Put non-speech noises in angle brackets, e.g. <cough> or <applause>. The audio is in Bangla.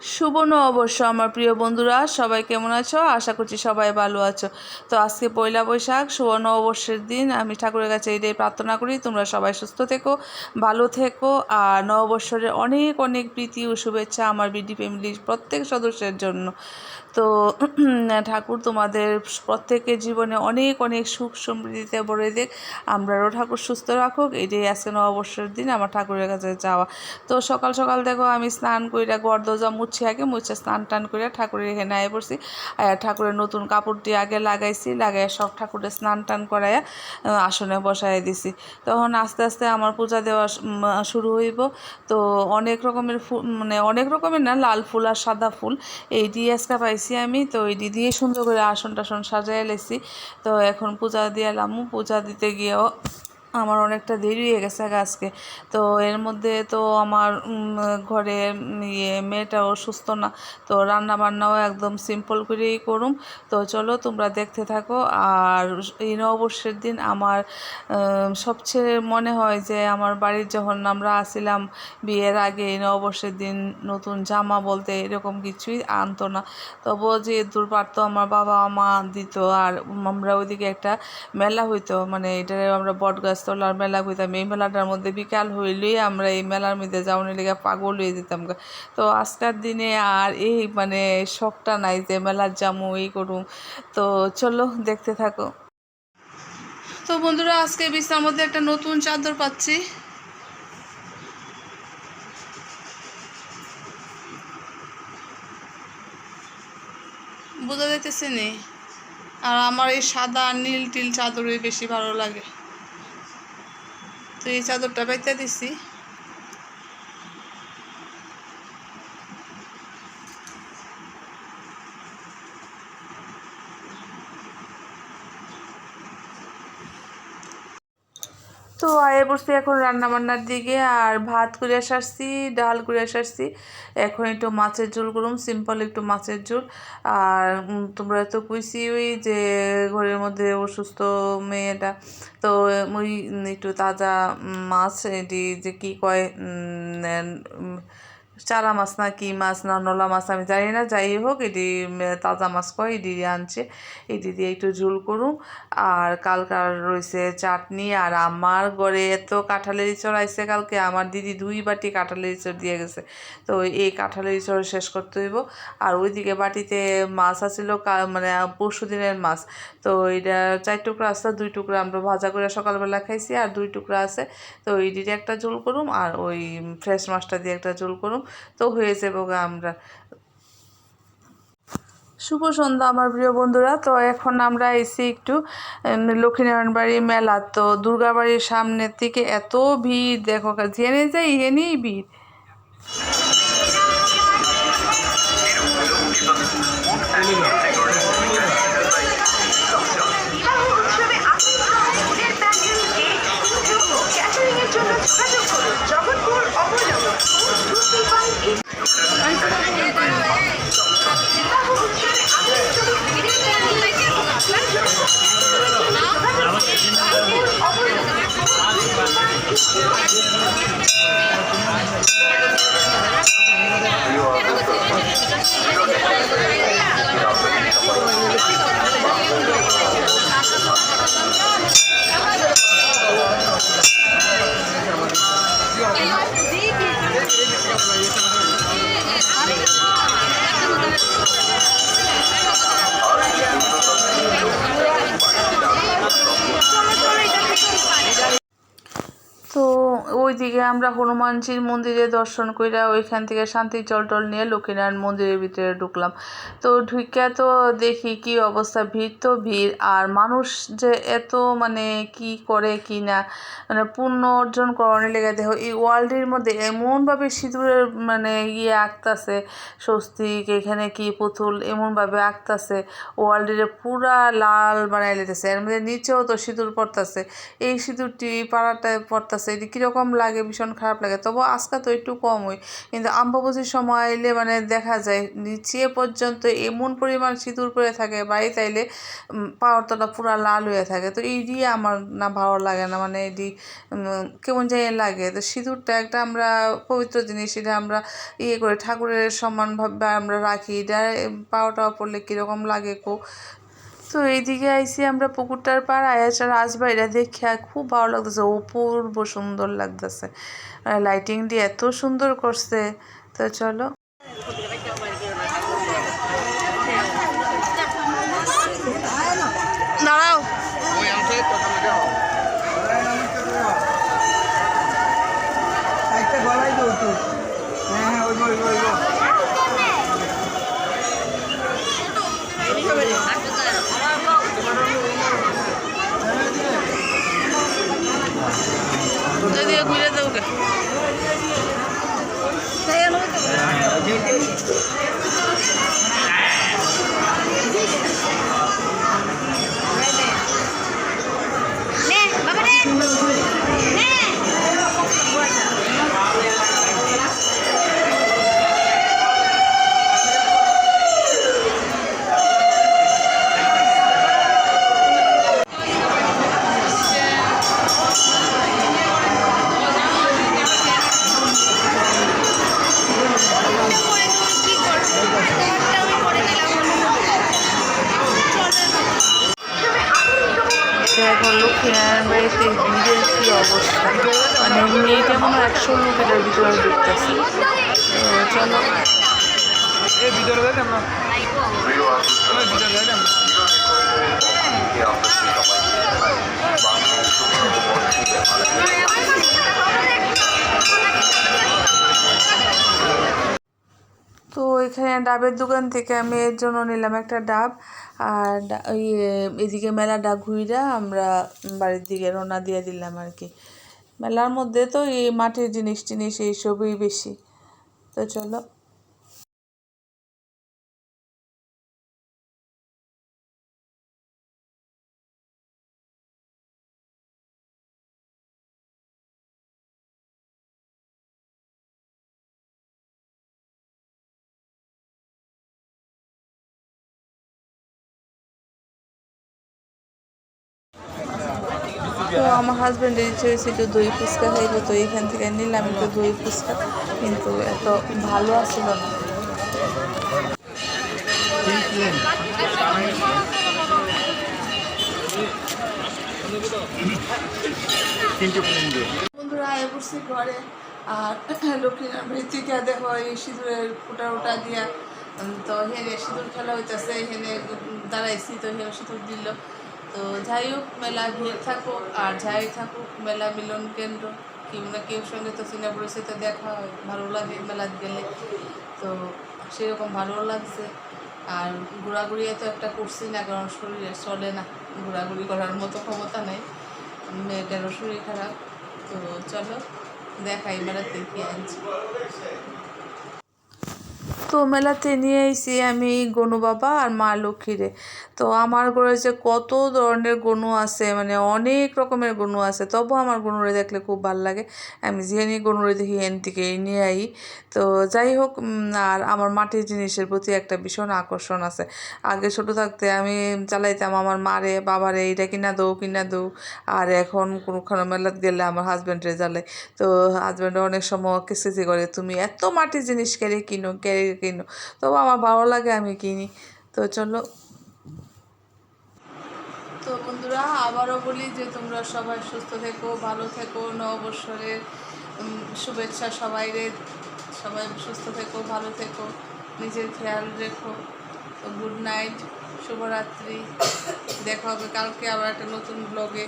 শুভ অবশ্য, আমার প্রিয় বন্ধুরা। সবাই কেমন আছো? আশা করছি সবাই ভালো আছো। তো আজকে পয়লা বৈশাখ, শুভ নববর্ষের দিন। আমি ঠাকুরের কাছে এটাই প্রার্থনা করি, তোমরা সবাই সুস্থ থেকো, ভালো থেকো। আর নববর্ষের অনেক অনেক প্রীতি ও শুভেচ্ছা আমার বিডি ফ্যামিলির প্রত্যেক সদস্যের জন্য। তো <clears throat> ঠাকুর, তোমাদের প্রত্যেকের জীবনে অনেক অনেক সুখ সমৃদ্ধিতে ভরে দেখ আমরাও ঠাকুর সুস্থ রাখুক। এটাই আজকে নববর্ষের দিন, আমার ঠাকুরের কাছে যাওয়া। তো সকাল সকাল দেখো, আমি স্নান কইরা গর্দজা মুছি আগে মুছে স্নান টান করে ঠাকুরের এখানে আয় পড়ছি। আর ঠাকুরের নতুন কাপড় দিয়ে আগে লাগাইছি লাগাই সব ঠাকুরের স্নান টান করাইয়া আসনে বসাই দিছি। তখন আস্তে আস্তে আমার পূজা দেওয়া শুরু হইব। তো অনেক রকমের ফুল মানে অনেক রকমের না, লাল ফুল আর সাদা ফুল এই দিয়ে আজকে পাইছি আমি। তো এই দিয়ে সুন্দর করে আসন টাসন সাজাই লেছি। তো এখন পূজা দিয়ে এলাম। পূজা দিতে গিয়েও আমার অনেকটা দেরি হয়ে গেছে আজকে। তো এর মধ্যে তো আমার ঘরে ইয়ে মেয়েটাও সুস্থ না, তো রান্না বান্নাও একদম সিম্পল করেই করুম। তো চলো তোমরা দেখতে থাকো। আর এই নববর্ষের দিন আমার সবচেয়ে মনে হয় যে আমার বাড়ির যখন আমরা আসিলাম, বিয়ের আগে এই নববর্ষের দিন নতুন জামা বলতে এরকম কিছুই আনতো না। তবুও যে পারতো আমার বাবা মা দিত, আর আমরা ওইদিকে একটা মেলা হইতো মানে এটা আমরা বট গাছতলার মেলা হইতাম এই মেলাটার মধ্যে বিকাল হইলেই আমরা এই মেলার মধ্যে যাওয়ার লেগে পাগল হয়ে যেতাম তো আজকের দিনে আর এই মানে শখটা নাই যে মেলার যামু, এই করুম তো চলো দেখতে থাকো। তো বন্ধুরা, আজকে বিছানার মধ্যে একটা নতুন চাদর পাচ্ছি। বোঝা যাইতেছে নি? আর আমার এই সাদা নীল টিল চাদরই বেশি ভালো লাগে। তো এই চাদরটা পাইতে দিছি। তো আয়ে বসছি এখন রান্না বান্নার দিকে আর ভাত করে সারছি, ডাল করে সারছি। এখন একটু মাছের ঝোল করুম সিম্পল একটু মাছের ঝোল। আর তোমরা তো কুইসি ওই যে ঘরের মধ্যে অসুস্থ মেয়েটা, তো ওই একটু তাজা মাছ, এটি যে কী কয় চারা মাছ না কি মাছ না নলা মাছ আমি জানি না, যাই হোক, এটি তাজা মাছ কয়, এটি আনছে। এটি দিয়ে একটু ঝোল করুম। আর কালকার রয়েছে চাটনি, আর আমার ঘরে এত কাঁঠালের ইঁচড় আইছে কালকে, আমার দিদি দুই বাটি কাঁঠালের ইঁচড় দিয়ে গেছে। তো এই কাঁঠালের ইঁচড় শেষ করতে হইব। আর ওইদিকে বাটিতে মাছ আছিল মানে পরশু দিনের মাছ। তো এটা চার টুকরা আছে, দুই টুকরা আমরা ভাজা করে সকালবেলা খাইছি, আর দুই টুকরা আছে। তো এই দিয়ে একটা ঝোল করুম, আর ওই ফ্রেশ মাছটা দিয়ে একটা ঝোল করুম। তো হয়ে যাব গা আমরা। শুভ সন্ধ্যা আমার প্রিয় বন্ধুরা। তো এখন আমরা এসি একটু লক্ষ্মীনারায়ণ বাড়ি মেলা। তো দুর্গা বাড়ির সামনের থেকে এত ভিড়, দেখো জেনে যাই এনেই ভিড়। জগৎপুর বিবাহ উৎসবে আমরা হনুমানজির মন্দিরে দর্শন কইরা ওইখান থেকে শান্তির জল টল নিয়ে লক্ষ্মীনারায়ণ মন্দিরের ভিতরে ঢুকলাম। তো ঢুকিয়া তো দেখি কি অবস্থা, ভিড় তো ভিড়। আর মানুষ যে এত মানে কি করে কি না মানে পুণ্য অর্জন করানোর লেগে দেখো, এই ওয়ার্ল্ডের মধ্যে এমনভাবে সিঁদুরের মানে ইয়ে আঁকতাছে, স্বস্তিক, এখানে কি পুতুল এমনভাবে আঁকতাছে, ওয়ার্ল্ডের পুরা লাল বানাই লেতেছে এর মধ্যে নিচেও তো সিঁদুর পড়তাছে। এই সিঁদুরটি পাড়াটায় পড়তাছে। এটি কীরকম লাগে বিষয় ভীষণ খারাপ লাগে। তবু আজকে তো একটু কম হয় কিন্তু আম্বাবুজির সময় এলে মানে দেখা যায় নিচে পর্যন্ত এমন পরিমাণ সিঁদুর পরে থাকে বাড়িতে আইলে উম, পাওয়ার তলা পুরা লাল হয়ে থাকে। তো এই দিয়ে আমার না ভালো লাগে না মানে এটি কেমন জানি লাগে। তো সিঁদুরটা একটা আমরা পবিত্র জিনিস এটা আমরা ইয়ে করে ঠাকুরের সমানভাবে আমরা রাখি। এটা পাওয়া টাওয়া পড়লে কীরকম লাগে কো? তো এইদিকে আইসি আমরা পুকুরটার পার আয়াসা রাজবাড়িটা দেখে আর খুব ভালো লাগতেছে। অপূর্ব সুন্দর লাগতেছে। লাইটিং দিয়ে এত সুন্দর করছে। তো চলো। এখন লক্ষ্মীনারায়ণ বাড়িতে ভিড়ের কী অবস্থা? মানে মেয়েটা কোনো একশো লোকের ভিতরে ঢুকতেছে। চলো। ভিতরে যাই আমরা ওই ভিতরে যাই আমরা তো এখানে ডাবের দোকান থেকে আমি এর জন্য নিলাম একটা ডাব। আর ওই এদিকে মেলা ডাব ঘুইরা আমরা বাড়ির দিকে রওনা দিয়ে দিলাম আর কি। মেলার মধ্যে তো এই মাটির জিনিস টিনিস এইসবই বেশি। তো চলো। তো আমার হাজব্যান্ডের ইচ্ছে হয়েছে একটু দই ফুচকা খাইবো, তো এখান থেকে নিলাম একটু দই ফুচকা, কিন্তু এত ভালো আসছিল না। বন্ধুরা, আয় পড়ছি ঘরে, আর লক্ষ্মীনার মৃত্তিকা দেখো এই সিঁদুরের ফুটা উটা দিয়া তো হেনে সিঁদুর খেলা হইতেছে, হেনে দাঁড়াইছি, তো হেনে সিঁদুর দিল। তো যাই হোক, মেলা ভিড় থাকুক, আর যাই থাকুক, মেলা মিলন কেন্দ্র, কেউ না কেউ সঙ্গে তো চিনা পরিচিত দেখা হয়, ভালো লাগে মেলাত গেলে। তো সেরকম ভালো লাগছে। আর ঘোরাঘুরি তো একটা করছি না, কারণ শরীরে চলে না। ঘোরাঘুরি করার মতো ক্ষমতা নেই। মেয়েটারও শরীর খারাপ। তো চলো, দেখাই মেলাতে কি আনছি তো মেলাতে নিয়ে এসেছি আমি গনু বাবা আর মা লক্ষ্মীরে। তো আমার ঘরে যে কত ধরনের গনু আছে মানে অনেক রকমের গনু আছে, তবু আমার গনুরে দেখলে খুব ভালো লাগে। আমি যেখানে গনুরে দেখি, এন থেকে নিয়ে আই। তো যাই হোক আর আমার মাটির জিনিসের প্রতি একটা ভীষণ আকর্ষণ আছে। আগে ছোটো থাকতে আমি চালাইতাম আমার মারে, বাবারে এইটা কিনা দৌ কিনা দৌ আর এখন কোনোখানে মেলাত গেলে আমার হাজব্যান্ডরে জ্বালাই। তো হাজব্যান্ড অনেক সময় কিস্তি করে, তুমি এত মাটির জিনিস কেড়ে কিনো, কেড়ে কিনো তবু আমার ভালো লাগে আমি কিনি। তো চলো। তো বন্ধুরা, আবারও বলি যে তোমরা সবাই সুস্থ থেকো, ভালো থেকো, নববৎসরের শুভেচ্ছা সবাইরে সবাই সুস্থ থেকো, ভালো থেকো, নিজের খেয়াল রেখো। তো গুড নাইট শুভরাত্রি। দেখা হবে কালকে আবার একটা নতুন ব্লগে